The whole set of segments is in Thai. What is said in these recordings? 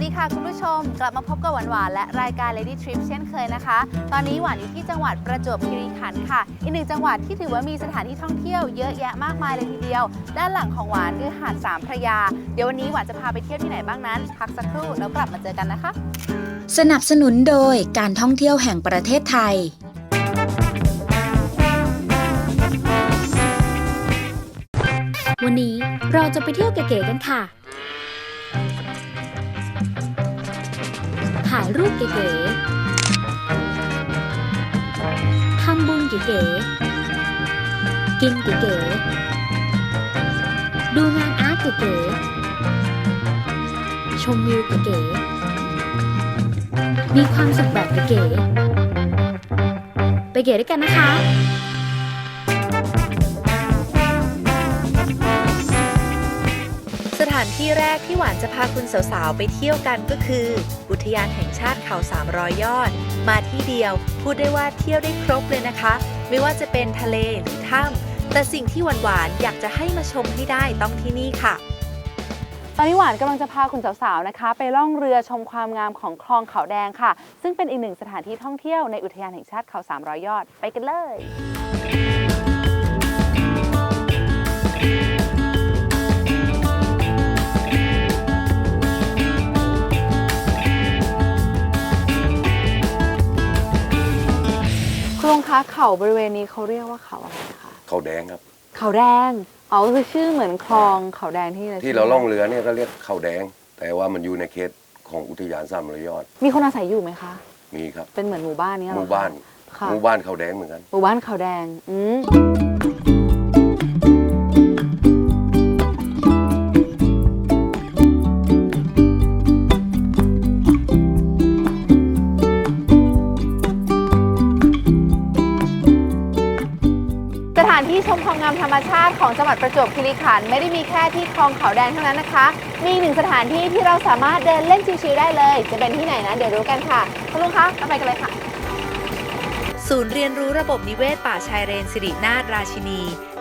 สวัสดีค่ะคุณผู้ชม กลับมาพบกับหวานหวานๆและรายการ Lady Trip เช่นเคยนะคะ ตอนนี้หวานอยู่ที่จังหวัดประจวบคีรีขันธ์ค่ะ อีกหนึ่งจังหวัดที่ถือว่ามีสถานที่ท่องเที่ยวเยอะแยะมากมายเลยทีเดียว ด้านหลังของหวานคือหาดสามพระยา เดี๋ยววันนี้หวานจะพาไปเที่ยวที่ไหนบ้างนั้น พักสักครู่แล้วกลับมาเจอกันนะคะ สนับสนุนโดยการท่องเที่ยวแห่งประเทศไทย วันนี้เราจะไปเที่ยวเก๋ๆกันค่ะ รูปเก๋ๆทำบุญเก๋ๆกินเก๋ๆดูงานอาร์ตเก๋ๆชมวิวเก๋ๆมีความสุขแบบเก๋ๆไปเก๋ด้วยกันนะคะสถานที่แรกที่หวานจะพาคุณสาวๆ ไปเที่ยวกันก็คือ ทยานแห่งชาติเขา 300 ยอด มาที่เดียว พูดได้ว่าเที่ยวได้ครบเลยนะคะ ไม่ว่าจะเป็นทะเลหรือถ้ำแต่สิ่งที่หวานๆอยากจะให้มาชมให้ได้ต้องที่นี่ค่ะตอนนี้หวานกำลังจะพาคุณสาวๆนะคะ ไปล่องเรือชมความงามของคลองเขาแดงค่ะ ซึ่งเป็นอีกหนึ่งสถานที่ท่องเที่ยวในอุทยานแห่งชาติเขา 300 ยอด ไปกันเลย ลุงคะเขาบริเวณนี้เขาเรียกว่าเขาอะไรคะเขาแดงครับ เขาแดงอ๋อก็คือชื่อเหมือนคลองเขาแดงที่เลยที่เราล่องเรือเนี่ยก็เรียกเขาแดง แต่ว่ามันอยู่ในเขตของอุทยานสามร้อยยอด มีคนอาศัยอยู่ไหมคะ มีครับ เป็นเหมือนหมู่บ้านเนี้ยหเรอมู่คะบ้านค่ะหมู่บ้านเขาแดงเหมือนกัน หมู่บ้านเขาแดง อืม มความงามธรรมชาติของจังหวัดประจวบคีรีขันธ์ไม่ได้มีแค่ที่คลองเขาแดงเท่านั้นนะคะ มีหนึ่งสถานที่ที่เราสามารถเดินเล่นชิวๆได้เลย จะเป็นที่ไหนนะเดี๋ยวรู้กันค่ะคุณลุงคะเราไปกันเลยค่ะ ศูนย์เรียนรู้ระบบนิเวศป่าชายเลนสิรินาถราชินี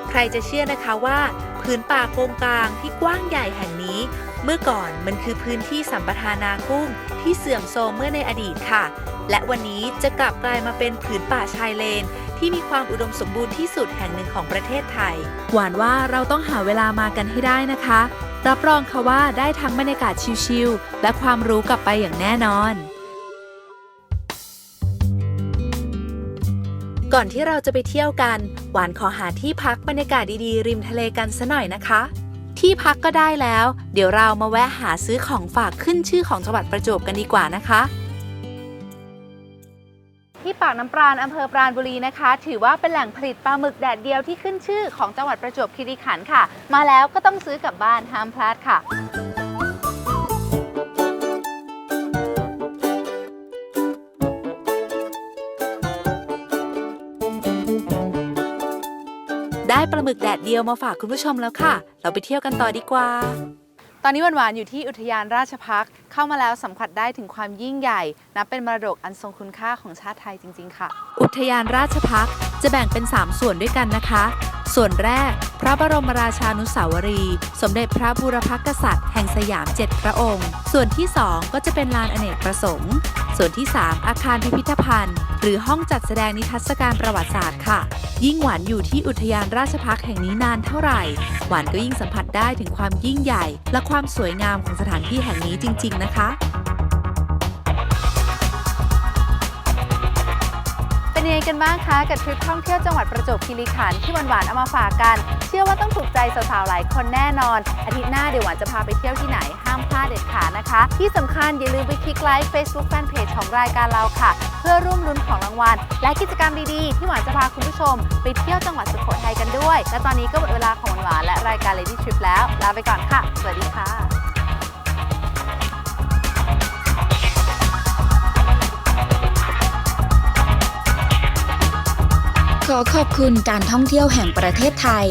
ใครจะเชื่อนะคะว่าพื้นป่าโกงกลางที่กว้างใหญ่แห่งนี้ เมื่อก่อนมันคือพื้นที่สัมปทานากุ้งที่เสื่อมโทรมเมื่อในอดีตค่ะ และวันนี้จะกลับกลายมาเป็นผืนป่าชายเลน ที่มีความอุดมสมบูรณ์ที่สุดแห่งหนึ่งของประเทศไทย หวานว่าเราต้องหาเวลามากันให้ได้นะคะ รับรองค่ะว่าได้ทั้งบรรยากาศชิลๆ และความรู้กลับไปอย่างแน่นอน ก่อนที่เราจะไปเที่ยวกัน หวานขอหาที่พักบรรยากาศดีๆ ริมทะเลกันซะหน่อยนะคะ ที่พักก็ได้แล้ว เดี๋ยวเรามาแวะหาซื้อของฝากขึ้นชื่อของจังหวัดประจวบกันดีกว่านะคะ ปากน้ำปราณอำเภอปราณบุรีนะคะ ถือว่าเป็นแหล่งผลิตปลาหมึกแดดเดียวที่ขึ้นชื่อของจังหวัดประจวบคีรีขันธ์ค่ะ มาแล้วก็ต้องซื้อกลับบ้านห้ามพลาดค่ะได้ปลาหมึกแดดเดียวมาฝากคุณผู้ชมแล้วค่ะ เราไปเที่ยวกันต่อดีกว่า ตอนนี้หวานๆอยู่ที่อุทยานราชพักษ์เข้ามาแล้วสัมผัสได้ถึงความยิ่งใหญ่ นับเป็นมรดกอันทรงคุณค่าของชาติไทยจริง ๆ ค่ะ อุทยานราชพักษ์จะแบ่งเป็น 3 ส่วนด้วยกันนะคะ ส่วนแรก พระบรมราชานุสาวรี สมเด็จพระบูรพกษัตริย์แห่งสยาม7พระองค์ ส่วนที่ 2 ก็จะเป็นลานอเนกประสงค์ ส่วนที่ 3 อาคารพิพิธภัณฑ์ หรือห้องจัดแสดงนิทรรศการประวัติศาสตร์ค่ะ ยิ่งหวานอยู่ที่อุทยานราชพักแห่งนี้นานเท่าไหร่ หวานก็ยิ่งสัมผัสได้ถึงความยิ่งใหญ่ และความสวยงามของสถานที่แห่งนี้จริง ๆ นะคะ ยังไงกันบ้างคะกับทริปท่องเที่ยวจังหวัดประจวบคีรีขันธ์ที่หวานๆเอามาฝากกัน เชื่อว่าต้องถูกใจสาวๆหลายคนแน่นอน อาทิตย์หน้าเดี๋ยวหวานจะพาไปเที่ยวที่ไหนห้ามพลาดเด็ดขาดนะคะ ที่สำคัญอย่าลืมไปคลิกไลค์ Facebook Fanpage ของรายการเราค่ะ เพื่อร่วมลุ้นของรางวัลและกิจกรรมดีๆ ที่หวานจะพาคุณผู้ชม ไปเที่ยวจังหวัดสุโขทัยกันด้วย และตอนนี้ก็หมดเวลาของหวานและรายการ Lady Trip แล้วลาไปก่อนค่ะ สวัสดีค่ะ ขอบคุณการท่องเที่ยวแห่งประเทศไทย